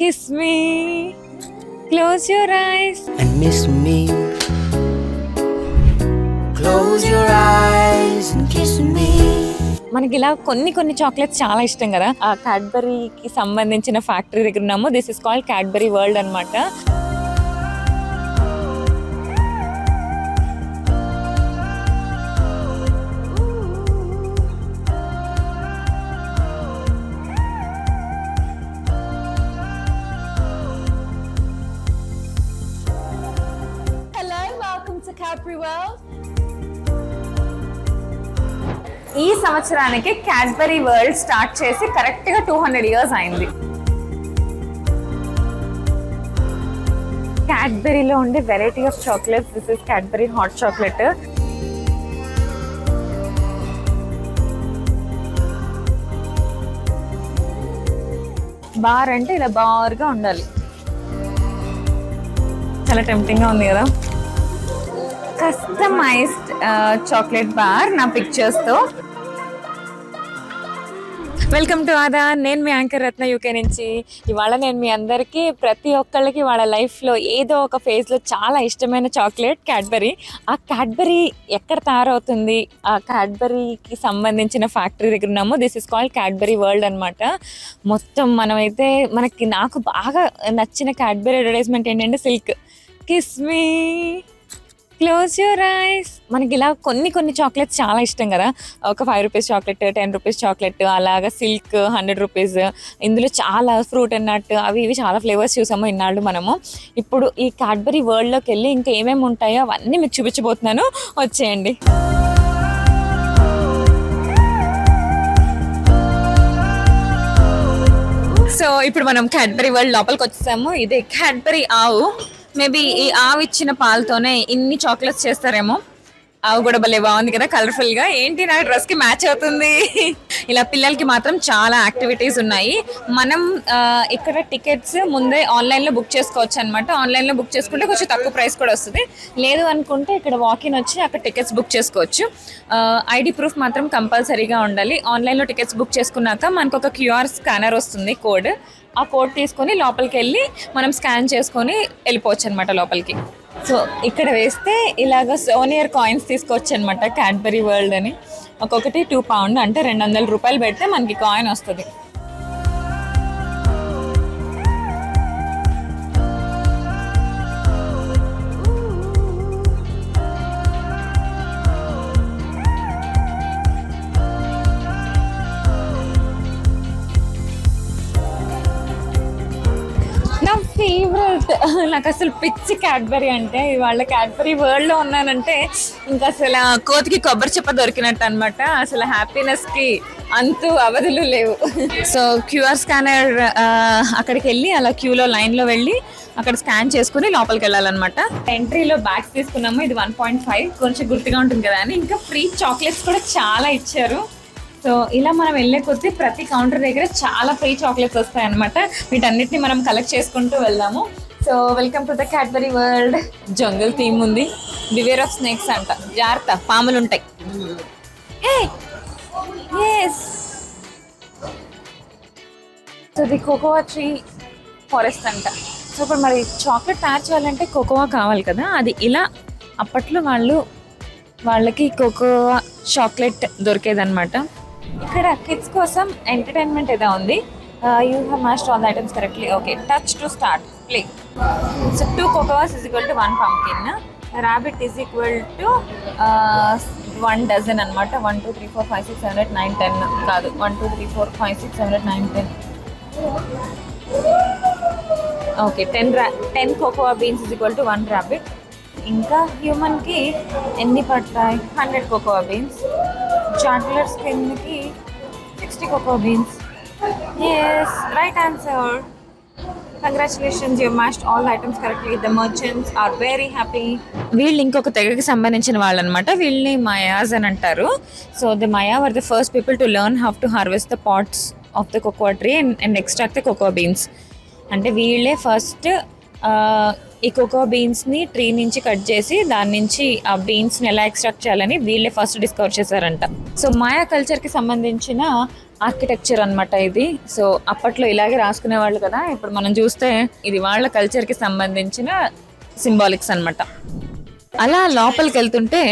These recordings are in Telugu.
kiss me. Close your eyes. And miss me. Close your eyes and kiss me. మనకి ఇలా కొన్ని కొన్ని చాక్లెట్స్ చాలా ఇష్టం కదా. ఆ క్యాడ్బరీకి సంబంధించిన ఫ్యాక్టరీ దగ్గర ఉన్నాము. This is called Cadbury World అన్నమాట. వరల్డ్ ఈ సంవత్సరానికి క్యాడ్బరీ వరల్డ్ స్టార్ట్ చేసి కరెక్ట్గా టూ హండ్రెడ్ ఇయర్స్ అయింది. క్యాడ్బెరీలో ఉండే variety of chocolates this is Cadbury hot chocolate bar అంటే ఇలా బార్గా ఉండాలి. చాలా టెంప్టింగ్గా ఉంది కదా? కస్టమైజ్డ్ చాక్లెట్ బార్ నా పిక్చర్స్తో వెల్కమ్ టు ఆదా నేను మీ యాంకర్ రత్న యూకే నుంచి. ఇవాళ నేను మీ అందరికీ ప్రతి ఒక్కళ్ళకి వాళ్ళ లైఫ్లో ఏదో ఒక ఫేజ్లో చాలా ఇష్టమైన చాక్లెట్ క్యాడ్బరీ ఆ క్యాడ్బరీ ఎక్కడ తయారవుతుంది? ఆ క్యాడ్బరీకి సంబంధించిన ఫ్యాక్టరీ దగ్గర ఉన్నాము. This is called Cadbury World అనమాట మొత్తం మనమైతే మనకి నాకు బాగా నచ్చిన క్యాడ్బరీ అడ్వర్టైజ్మెంట్ ఏంటంటే Silk kiss me close your eyes మనకి ఇలా కొన్ని కొన్ని చాక్లెట్స్ చాలా ఇష్టం కదా. ఒక five rupees chocolate ten rupees chocolate అలాగా సిల్క్ హండ్రెడ్ రూపీస్ ఇందులో చాలా ఫ్రూట్ అండ్ నట్ అవి ఇవి చాలా ఫ్లేవర్స్ చూసాము ఇన్నాళ్ళు మనము. ఇప్పుడు ఈ క్యాడ్బరీ వరల్డ్లోకి వెళ్ళి ఇంకా ఏమేమి ఉంటాయో అవన్నీ మీకు చూపించబోతున్నాను. వచ్చేయండి. సో ఇప్పుడు మనం క్యాడ్బరీ వరల్డ్ లోపలికి వచ్చేసాము. ఇది క్యాడ్బరీ ఆవు. మేబీ ఈ ఆవు ఇచ్చిన పాలతోనే ఇన్ని చాక్లెట్స్ చేస్తారేమో. ఆవు కూడా భలే బాగుంది కదా కలర్ఫుల్గా. ఏంటి నా డ్రెస్కి మ్యాచ్ అవుతుంది? ఇలా పిల్లలకి మాత్రం చాలా యాక్టివిటీస్ ఉన్నాయి. మనం ఇక్కడ టికెట్స్ ముందే ఆన్లైన్లో బుక్ చేసుకోవచ్చు అనమాట ఆన్లైన్లో బుక్ చేసుకుంటే కొంచెం తక్కువ ప్రైస్ కూడా వస్తుంది. లేదు అనుకుంటే ఇక్కడ వాకిన్ వచ్చి అక్కడ టికెట్స్ బుక్ చేసుకోవచ్చు. ఐడి ప్రూఫ్ మాత్రం కంపల్సరీగా ఉండాలి. ఆన్లైన్లో టికెట్స్ బుక్ చేసుకున్నాక మనకు ఒక క్యూఆర్ స్కానర్ వస్తుంది కోడ్. ఆ కోడ్ తీసుకొని లోపలికి వెళ్ళి మనం స్కాన్ చేసుకొని వెళ్ళిపోవచ్చు అనమాట లోపలికి. సో ఇక్కడ వేస్తే ఇలాగ సోనియర్ కాయిన్స్ తీసుకోవచ్చు అనమాట క్యాడ్బరీ వరల్డ్ అని. ఒక్కొక్కటి టూ పౌండ్ అంటే రెండు వందల రూపాయలు పెడితే మనకి కాయిన్ వస్తుంది. నాకు అసలు పిచ్చి క్యాడ్బరీ అంటే ఇవాళ క్యాడ్బరీ వరల్డ్లో ఉన్నానంటే ఇంకా అసలు ఆ కోతికి కొబ్బరి చెప్ప దొరికినట్టు అనమాట అసలు హ్యాపీనెస్కి అంతు అవధులు లేవు. సో క్యూఆర్ స్కానర్ అక్కడికి వెళ్ళి అలా క్యూలో లైన్లో వెళ్ళి అక్కడ స్కాన్ చేసుకుని లోపలికి వెళ్ళాలన్నమాట. ఎంట్రీలో బ్యాగ్స్ తీసుకున్నాము. ఇది వన్ పాయింట్ ఫైవ్ కొంచెం గుర్తుగా ఉంటుంది కదా అని. ఇంకా ఫ్రీ చాక్లెట్స్ కూడా చాలా ఇచ్చారు. సో ఇలా మనం వెళ్ళే కొద్దీ ప్రతి కౌంటర్ దగ్గర చాలా ఫ్రీ చాక్లెట్స్ వస్తాయి అనమాట వీటన్నిటిని మనం కలెక్ట్ చేసుకుంటూ వెళ్దాము. So welcome to the Cadbury World. Jungle theme ఉంది. బివేర్ ఆఫ్ స్నేక్స్ అంట. జాగ్రత్త పాములు ఉంటాయి. So the cocoa tree forest అంట. సో ఇప్పుడు మరి చాక్లెట్ తయారు చేయాలంటే కోకోవా కావాలి కదా? అది ఇలా అప్పట్లో వాళ్ళు వాళ్ళకి కోకోవా చాక్లెట్ దొరికేదన్నమాట. ఇక్కడ కిడ్స్ కోసం ఎంటర్టైన్మెంట్ ఏదో ఉంది. You have master all the items correctly okay touch to start play so two cocoas is equal to one pumpkin rabbit is equal to one dozen అనమాట one two three four five six seven eight nine ten కాదు. One two three four five six seven eight nine ten okay ten రా ten cocoa beans is equal to one rabbit ఇంకా హ్యూమన్కి ఎన్ని పడతాయి? హండ్రెడ్ కోకోవా బీన్స్ చాక్లెట్స్ కిందకి sixty cocoa beans yes right answer congratulations you mastered all items correctly the merchants are very happy వీళ్ళు ఇంకొక తెగకి సంబంధించిన వాళ్ళు అనమాట వీళ్ళని మయాస్ అని అంటారు. So the Maya are the first people to learn how to harvest the pods of the cocoa tree and and extract the cocoa beans అంటే వీళ్ళే ఫస్ట్ ఈ కోకో బీన్స్ని ట్రీ నుంచి కట్ చేసి దాని నుంచి ఆ బీన్స్ని ఎలా ఎక్స్ట్రాక్ట్ చేయాలని వీళ్ళే ఫస్ట్ డిస్కవర్ చేశారంట. సో మాయా కల్చర్కి సంబంధించిన ఆర్కిటెక్చర్ అన్నమాట ఇది. సో అప్పట్లో ఇలాగే రాసుకునే వాళ్ళు కదా ఇప్పుడు మనం చూస్తే ఇది వాళ్ళ కల్చర్కి సంబంధించిన సింబాలిక్స్ అన్నమాట. అలా లోపలికి వెళ్తుంటే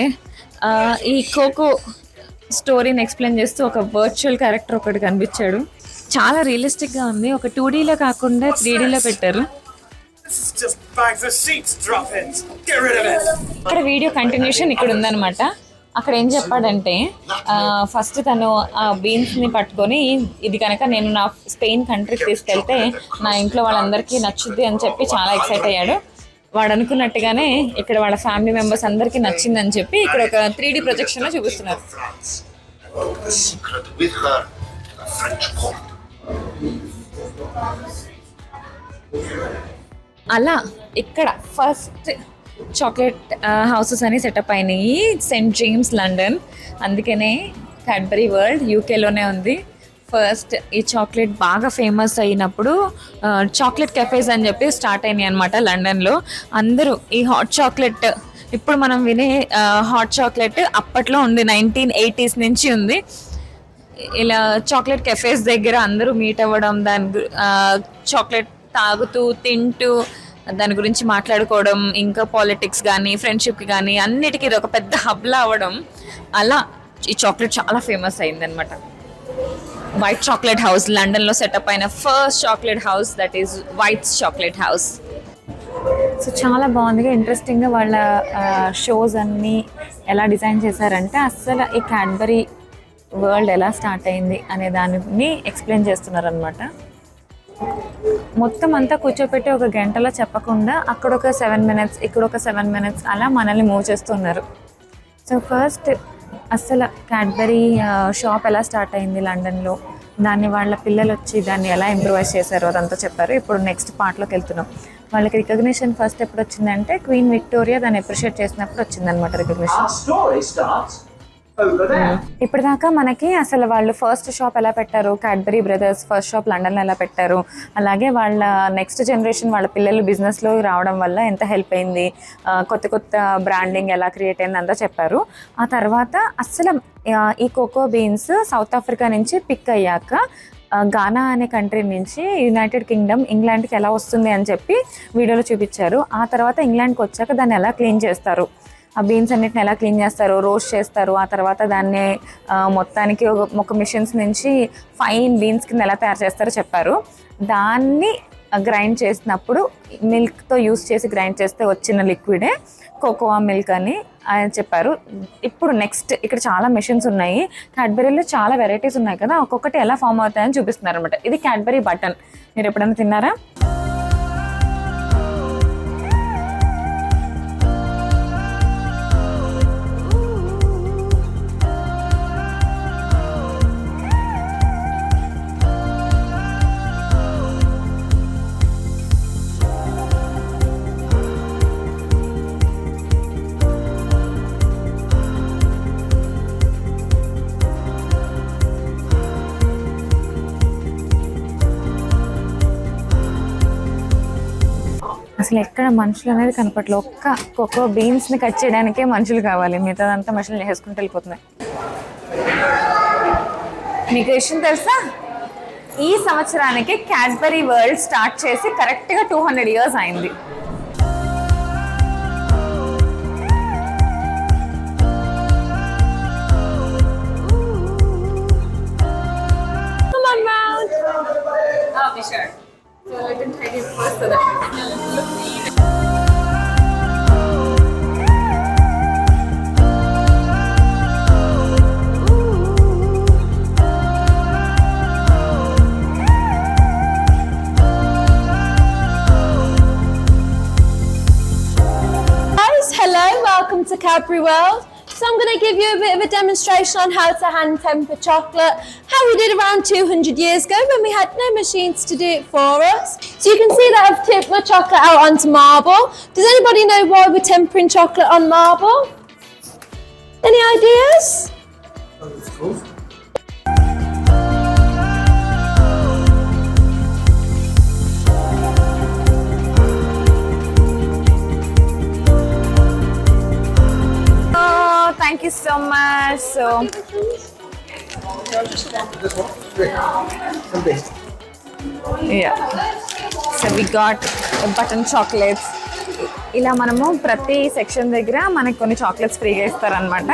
ఈ కోకో స్టోరీని ఎక్స్ప్లెయిన్ చేస్తూ ఒక వర్చువల్ క్యారెక్టర్ ఒకటి కనిపించాడు. చాలా రియలిస్టిక్గా ఉంది. ఒక టూ డీలో కాకుండా త్రీ డీలో పెట్టారు. ఇక్కడ వీడియో కంటిన్యూషన్ ఇక్కడ ఉందన్నమాట. అక్కడ ఏం చెప్పాడంటే ఫస్ట్ తను ఆ బీన్స్ని పట్టుకొని ఇది కనుక నేను నా స్పెయిన్ కంట్రీకి తీసుకెళ్తే నా ఇంట్లో వాళ్ళందరికీ నచ్చుద్ది అని చెప్పి చాలా ఎక్సైట్ అయ్యాడు. వాడు అనుకున్నట్టుగానే ఇక్కడ వాళ్ళ ఫ్యామిలీ మెంబర్స్ అందరికీ నచ్చిందని చెప్పి ఇక్కడ ఒక త్రీ డి ప్రొజెక్షన్లో చూపిస్తున్నారు. French court. అలా ఇక్కడ ఫస్ట్ చాక్లెట్ హౌసెస్ అని సెటప్ అయినాయి. Saint James London. అందుకనే క్యాడ్బరీ వరల్డ్ యూకేలోనే ఉంది. ఫస్ట్ ఈ చాక్లెట్ బాగా ఫేమస్ అయినప్పుడు చాక్లెట్ కెఫేస్ అని చెప్పి స్టార్ట్ అయినాయి అనమాట లండన్లో. అందరూ ఈ హాట్ చాక్లెట్ ఇప్పుడు మనం వినే హాట్ చాక్లెట్ అప్పట్లో ఉంది నైన్టీన్ ఎయిటీస్ నుంచి ఉంది. ఇలా చాక్లెట్ కెఫేస్ దగ్గర అందరూ మీట్ అవ్వడం దాని చాక్లెట్ తాగుతూ తింటూ దాని గురించి మాట్లాడుకోవడం ఇంకా పాలిటిక్స్ కానీ ఫ్రెండ్షిప్కి కానీ అన్నిటికీ ఇది ఒక పెద్ద హబ్లా అవ్వడం. అలా ఈ చాక్లెట్ చాలా ఫేమస్ అయిందనమాట వైట్ చాక్లెట్ హౌస్ లండన్లో సెటప్ అయిన first chocolate house that is whites chocolate house so చాలా బాగుందిగా. ఇంట్రెస్టింగ్గా వాళ్ళ షోస్ అన్నీ ఎలా డిజైన్ చేశారంటే అస్సలు ఈ క్యాడ్బరీ వరల్డ్ ఎలా స్టార్ట్ అయింది అనే దానిని ఎక్స్ప్లెయిన్ చేస్తున్నారనమాట మొత్తం అంతా కూర్చోపెట్టి ఒక గంటలో చెప్పకుండా అక్కడ ఒక సెవెన్ మినిట్స్ ఇక్కడ ఒక సెవెన్ మినిట్స్ అలా మనల్ని మూవ్ చేస్తున్నారు. సో ఫస్ట్ అస్సలు క్యాడ్బరీ షాప్ ఎలా స్టార్ట్ అయింది లండన్లో? దాన్ని వాళ్ళ పిల్లలు వచ్చి దాన్ని ఎలా ఇంప్రూవైజ్ చేశారు? అదంతా చెప్పారు. ఇప్పుడు నెక్స్ట్ పార్ట్లోకి వెళ్తున్నాం. వాళ్ళకి రికగ్నిషన్ ఫస్ట్ ఎప్పుడు వచ్చిందంటే క్వీన్ విక్టోరియా దాన్ని అప్రిషియేట్ చేసినప్పుడు వచ్చిందనమాట రికగ్నిషన్ ఇప్పటిదాకా మనకి అసలు వాళ్ళు ఫస్ట్ షాప్ ఎలా పెట్టారు? క్యాడ్బరీ బ్రదర్స్ ఫస్ట్ షాప్ లండన్లో ఎలా పెట్టారు? అలాగే వాళ్ళ నెక్స్ట్ జనరేషన్ వాళ్ళ పిల్లలు బిజినెస్లో రావడం వల్ల ఎంత హెల్ప్ అయింది? కొత్త కొత్త బ్రాండింగ్ ఎలా క్రియేట్ అయింది అంతా చెప్పారు. ఆ తర్వాత అసలు ఈ కోకో బీన్స్ సౌత్ ఆఫ్రికా నుంచి పిక్ అయ్యాక గానా అనే కంట్రీ నుంచి యునైటెడ్ కింగ్డమ్ ఇంగ్లాండ్కి ఎలా వస్తుంది అని చెప్పి వీడియోలో చూపించారు. ఆ తర్వాత ఇంగ్లాండ్కి వచ్చాక దాన్ని ఎలా క్లీన్ చేస్తారు? ఆ బీన్స్ అన్నిటిని ఎలా క్లీన్ చేస్తారు రోస్ట్ చేస్తారు ఆ తర్వాత దాన్ని మొత్తానికి ఒక ఒక మిషన్స్ నుంచి ఫైన్ బీన్స్ కింద ఎలా తయారు చేస్తారో చెప్పారు. దాన్ని గ్రైండ్ చేసినప్పుడు మిల్క్తో యూస్ చేసి గ్రైండ్ చేస్తే వచ్చిన లిక్విడే కోకోవా మిల్క్ అని ఆయన చెప్పారు. ఇప్పుడు నెక్స్ట్ ఇక్కడ చాలా మెషిన్స్ ఉన్నాయి. క్యాడ్బెరీలో చాలా వెరైటీస్ ఉన్నాయి కదా ఒక్కొక్కటి ఎలా ఫామ్ అవుతాయని చూపిస్తున్నారు అనమాట ఇది క్యాడ్బెరీ బటన్ మీరు ఎప్పుడైనా తిన్నారా? అసలు ఎక్కడ మనుషులు అనేది కనపట్లేదు ఒక్క కోకో బీన్స్ని కట్ చేయడానికే మనుషులు కావాలి. మిగతాదంతా మనుషులు చేసుకుంటూ వెళ్ళిపోతున్నాయి. మీకు విషయం తెలుసా? ఈ సంవత్సరానికి క్యాడ్బరీ వరల్డ్ స్టార్ట్ చేసి కరెక్ట్గా టూ హండ్రెడ్ ఇయర్స్ అయింది. Come on, round. I'll be sure. So I didn't take it first so that Cadbury World. So I'm going to give you a bit of a demonstration on how to hand temper chocolate, how we did around 200 years ago when we had no machines to do it for us. So you can see that I've tipped my chocolate out onto marble. Does anybody know why we're tempering chocolate on marble? Any ideas? Oh, so much so yeah we got got button chocolates ఇలా మనము ప్రతి సెక్షన్ దగ్గర మనకి కొన్ని చాక్లెట్స్ ఫ్రీగా ఇస్తారనమాట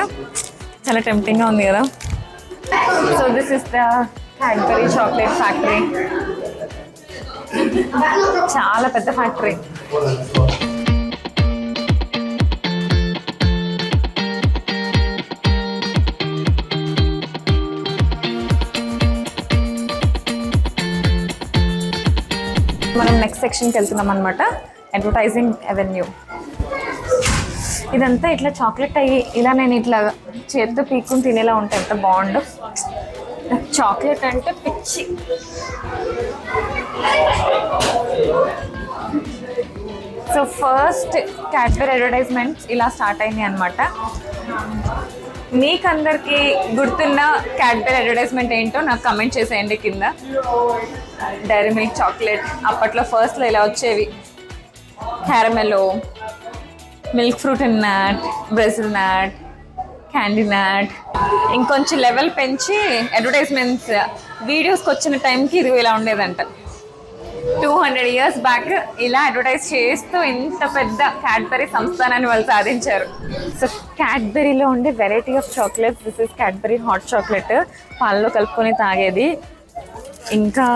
చాలా టెంప్టింగ్గా ఉంది కదా. So this is the Cadbury chocolate factory చాలా పెద్ద ఫ్యాక్టరీ నెక్స్ట్ సెక్షన్కి వెళ్తున్నాం అనమాట అడ్వర్టైజింగ్ అవెన్యూ ఇదంతా ఇట్లా చాక్లెట్ అయ్యి ఇలా నేను ఇట్లా చేతితో పీక్కుని తినేలా ఉంటే ఎంత బాగుండు. చాక్లెట్ అంటే పిచ్చి. సో ఫస్ట్ క్యాడ్బరీ అడ్వర్టైజ్మెంట్స్ ఇలా స్టార్ట్ అయినాయి అనమాట మీకందరికీ గుర్తున్న క్యాడ్బరీ అడ్వర్టైజ్మెంట్ ఏంటో నాకు కమెంట్ చేసేయండి కింద. Dairy Milk chocolate. అప్పట్లో ఫస్ట్లో ఇలా వచ్చేవి. Caramello milk fruit and nut Brazil nut candy nut. ఇంకొంచెం లెవెల్ పెంచి అడ్వర్టైజ్మెంట్స్ వీడియోస్కి వచ్చిన టైంకి ఇది ఇలా ఉండేదంట. టూ హండ్రెడ్ ఇయర్స్ బ్యాక్ ఇలా అడ్వర్టైజ్ చేస్తూ ఇంత పెద్ద క్యాడ్బరీ సంస్థానాన్ని వాళ్ళు సాధించారు. సో క్యాడ్బెరీలో ఉండే variety of chocolates this is Cadbury hot chocolate. పాలలో కలుపుకొని తాగేది. ఇంకా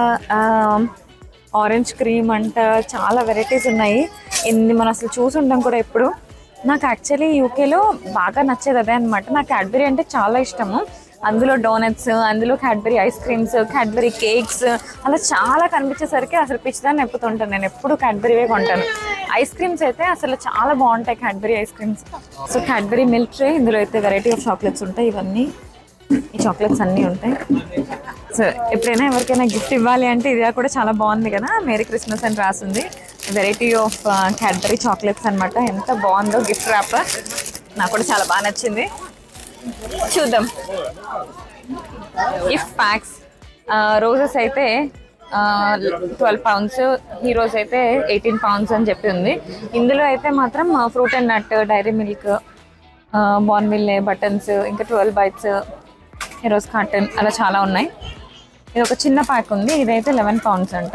ఆరెంజ్ క్రీమ్ అంట చాలా వెరైటీస్ ఉన్నాయి. ఇన్ని మనం అసలు చూసి ఉంటాం కూడా ఎప్పుడు. నాకు యాక్చువల్లీ యూకేలో బాగా నచ్చేది అదే అనమాట నాకు క్యాడ్బరీ అంటే చాలా ఇష్టము. అందులో డోనట్స్ అందులో Cadbury ice creams Cadbury cakes అలా చాలా కనిపించేసరికి అసలు పిచ్చిదాన్ని ఎప్పుతుంటాను నేను ఎప్పుడు క్యాడ్బరీవే కొంటాను. ఐస్ క్రీమ్స్ అయితే అసలు చాలా బాగుంటాయి Cadbury ice creams so Cadbury milk tray ఇందులో అయితే వెరైటీ ఆఫ్ చాక్లెట్స్ ఉంటాయి ఇవన్నీ. ఈ చాక్లెట్స్ అన్నీ ఉంటాయి. సో ఎప్పుడైనా ఎవరికైనా గిఫ్ట్ ఇవ్వాలి అంటే ఇది కూడా చాలా బాగుంది కదా. మేరీ క్రిస్మస్ అని రాసింది. వెరైటీ ఆఫ్ క్యాడ్బరీ చాక్లెట్స్ అనమాట ఎంత బాగుందో గిఫ్ట్ ర్యాప్ నాకు కూడా చాలా బాగా నచ్చింది. చూద్దాం. ఇఫ్ ప్యాక్స్ రోజెస్ అయితే ట్వెల్వ్ పౌండ్స్ హీరోస్ అయితే ఎయిటీన్ పౌండ్స్ అని చెప్పి ఉంది. ఇందులో అయితే మాత్రం fruit and nut dairy milk Bournville buttons ఇంకా ట్వెల్వ్ బైట్స్ హీరోస్ కాటన్ అలా చాలా ఉన్నాయి. ఇది ఒక చిన్న ప్యాక్ ఉంది. ఇదైతే లెవెన్ పౌండ్స్ అంట.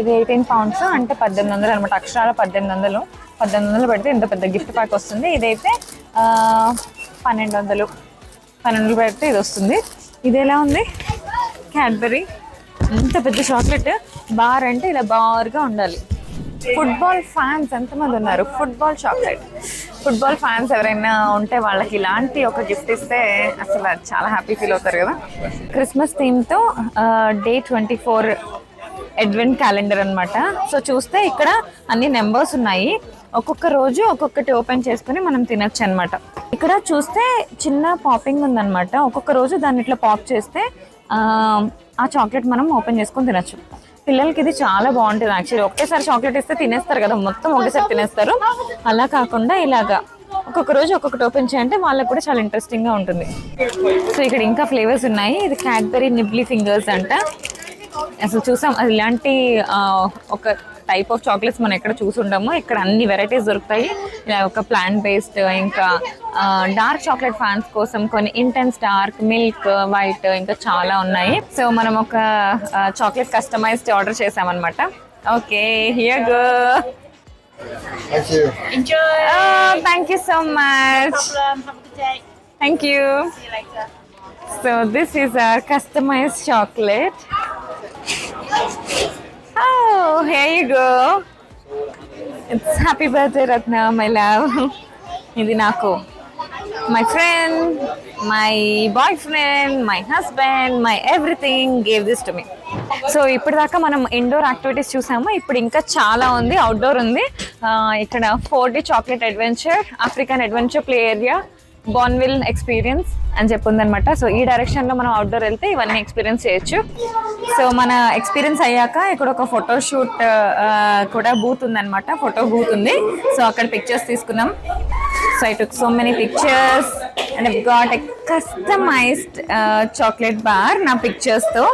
ఇది ఎయిటీన్ పౌండ్స్ అంటే పద్దెనిమిది వందలు అనమాట. అక్షరాల పద్దెనిమిది వందలు. పద్దెనిమిది వందలు పెడితే ఇంత పెద్ద గిఫ్ట్ ప్యాక్ వస్తుంది. ఇదైతే పన్నెండు వందలు. పన్నెండు వందలు పెడితే ఇది వస్తుంది. ఇది ఎలా ఉంది? క్యాడ్బరీ ఇంత పెద్ద చాక్లెట్ బార్ అంటే ఇలా బార్గా ఉండాలి. ఫుట్బాల్ ఫ్యాన్స్ ఎంతమంది ఉన్నారు? ఫుట్బాల్ చాక్లెట్ ఫుట్బాల్ ఫ్యాన్స్ ఎవరైనా ఉంటే వాళ్ళకి ఇలాంటి ఒక గిఫ్ట్ ఇస్తే అసలు చాలా హ్యాపీ ఫీల్ అవుతారు కదా. Christmas థీమ్తో day twenty four advent calendar అనమాట సో చూస్తే ఇక్కడ అన్ని నెంబర్స్ ఉన్నాయి. ఒక్కొక్క రోజు ఒక్కొక్కటి ఓపెన్ చేసుకుని మనం తినొచ్చు అనమాట ఇక్కడ చూస్తే చిన్న పాపింగ్ ఉందన్నమాట. ఒక్కొక్క రోజు దాన్ని ఇట్లా పాప్ చేస్తే ఆ, ఆ చాక్లెట్ మనం ఓపెన్ చేసుకొని తినొచ్చు. పిల్లలకి ఇది చాలా బాగుంటుంది యాక్చువల్లీ ఒకేసారి చాక్లెట్ ఇస్తే తినేస్తారు కదా మొత్తం ఒకేసారి తినేస్తారు. అలా కాకుండా ఇలాగా ఒక్కొక్క రోజు ఒక్కొక్కటి ఓపెన్ చేయంటే వాళ్ళకి కూడా చాలా ఇంట్రెస్టింగ్గా ఉంటుంది. సో ఇక్కడ ఇంకా ఫ్లేవర్స్ ఉన్నాయి. ఇది క్యాడ్బెరీ నిబ్లీ ఫింగర్స్ అంట. అసలు చూసాం అది ఇలాంటి ఒక టైప్ ఆఫ్ చాక్లెట్స్ మనం ఎక్కడ చూసుంటామో ఇక్కడ అన్ని వెరైటీస్ దొరుకుతాయి. ఇలా ఒక ప్లాంట్ బేస్డ్ ఇంకా డార్క్ చాక్లెట్ ఫ్యాన్స్ కోసం కొన్ని ఇంటెన్స్ డార్క్ మిల్క్ వైట్ ఇంకా చాలా ఉన్నాయి. సో మనం ఒక చాక్లెట్ కస్టమైజ్డ్ ఆర్డర్ చేసామన్నమాట. Okay here go Thank you. Thank you so much thank you so this is a customized chocolate Oh, here you go. It's happy birthday, Ratna, my love. ఇది నాకు. My friend my boyfriend my husband my everything gave this to me so ఇప్పుడు దాకా మనం ఇండోర్ యాక్టివిటీస్ చూసాము. ఇప్పుడు ఇంకా చాలా ఉంది అవుట్డోర్ ఉంది. Uh, ఇక్కడ four D chocolate adventure African adventure play area Bournville experience అని చెప్పింది అనమాట సో ఈ డైరెక్షన్లో మనం అవుట్డోర్ వెళ్తే ఇవన్నీ ఎక్స్పీరియన్స్ చేయొచ్చు. సో మన ఎక్స్పీరియన్స్ అయ్యాక ఇక్కడ ఒక ఫోటో షూట్ కూడా బూత్ ఉందన్నమాట. ఫోటో బూత్ ఉంది. సో అక్కడ పిక్చర్స్ తీసుకున్నాం. So I took so many pictures and I got a customized chocolate bar నా పిక్చర్స్తో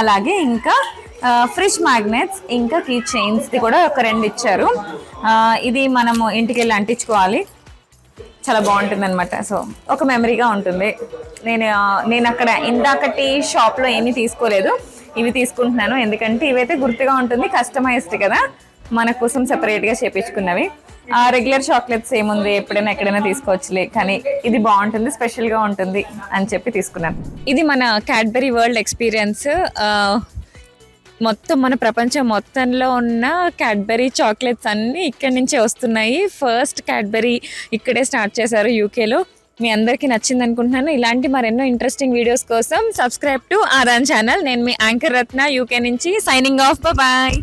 అలాగే ఇంకా ఫ్రిష్ మ్యాగ్నెట్స్ ఇంకా కీ చైన్స్ది కూడా ఒక రెండు ఇచ్చారు. ఇది మనము ఇంటికి వెళ్ళి అంటించుకోవాలి. చాలా బాగుంటుంది అనమాట సో ఒక మెమరీగా ఉంటుంది. నేను నేను అక్కడ ఇందాకటి షాప్లో ఏమీ తీసుకోలేదు. ఇవి తీసుకుంటున్నాను. ఎందుకంటే ఇవైతే గుర్తుగా ఉంటుంది. కస్టమైజ్డ్ కదా. మన కోసం సెపరేట్గా చేపించుకున్నవి. ఆ రెగ్యులర్ చాక్లెట్స్ ఏముంది? ఎప్పుడైనా ఎక్కడైనా తీసుకోవచ్చులే. కానీ ఇది బాగుంటుంది. స్పెషల్గా ఉంటుంది అని చెప్పి తీసుకున్నాను. ఇది మన క్యాడ్బరీ వరల్డ్ ఎక్స్పీరియన్స్ మొత్తం మన ప్రపంచం మొత్తంలో ఉన్న క్యాడ్బరీ చాక్లెట్స్ అన్నీ ఇక్కడి నుంచే వస్తున్నాయి. ఫస్ట్ క్యాడ్బరీ ఇక్కడే స్టార్ట్ చేశారు యూకేలో. మీ అందరికీ నచ్చింది అనుకుంటున్నాను. ఇలాంటి మరెన్నో ఇంట్రెస్టింగ్ వీడియోస్ కోసం సబ్స్క్రైబ్ టు ఆరాన్ ఛానల్. నేను మీ యాంకర్ రత్న యూకే నుంచి సైనింగ్ ఆఫ్ బాయ్